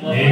Amen.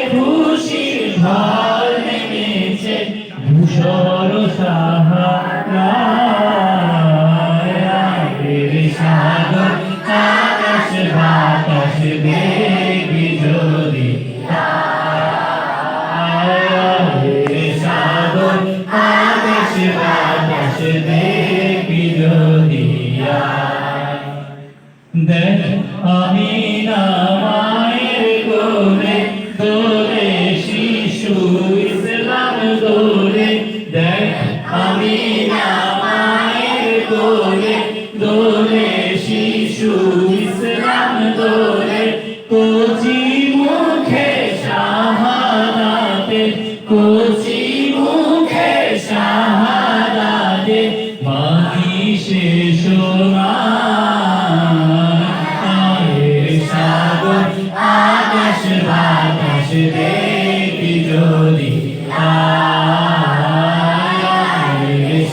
দেখ আমি না মায়ের কোলে দোলে শিশু ইসলাম দোলে দেখ আমি না মায়ের কোলে দোলে শিশু ইসলাম দোলে কোচি মুখে শাহাদাতে কোচি মুখে শাহাদাতে যদি আয়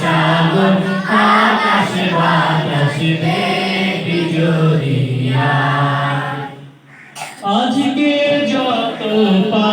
সাগর আকাশ বাতাস আয় আজকে যত পাপি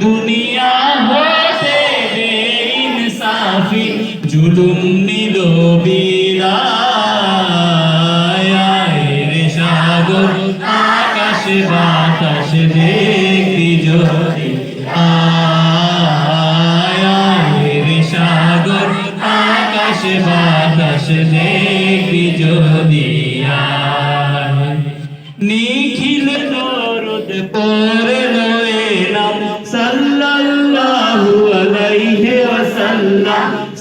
দুনিয়া হতে বেইনসাফি জুলুম নিল বিদায়। রে সাগর, আকাশ বাতাস দেখি যদি। আয় সাগর, আকাশ বাতাস দেখি যদি। আয়।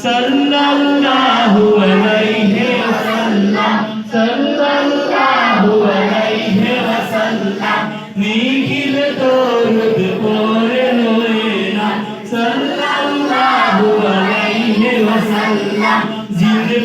sallallahu alayhi wa sallam sallallahu alayhi wa sallam নিখিল দরুদ পড়ে Nayana sallallahu alayhi wa sallam জিন্দে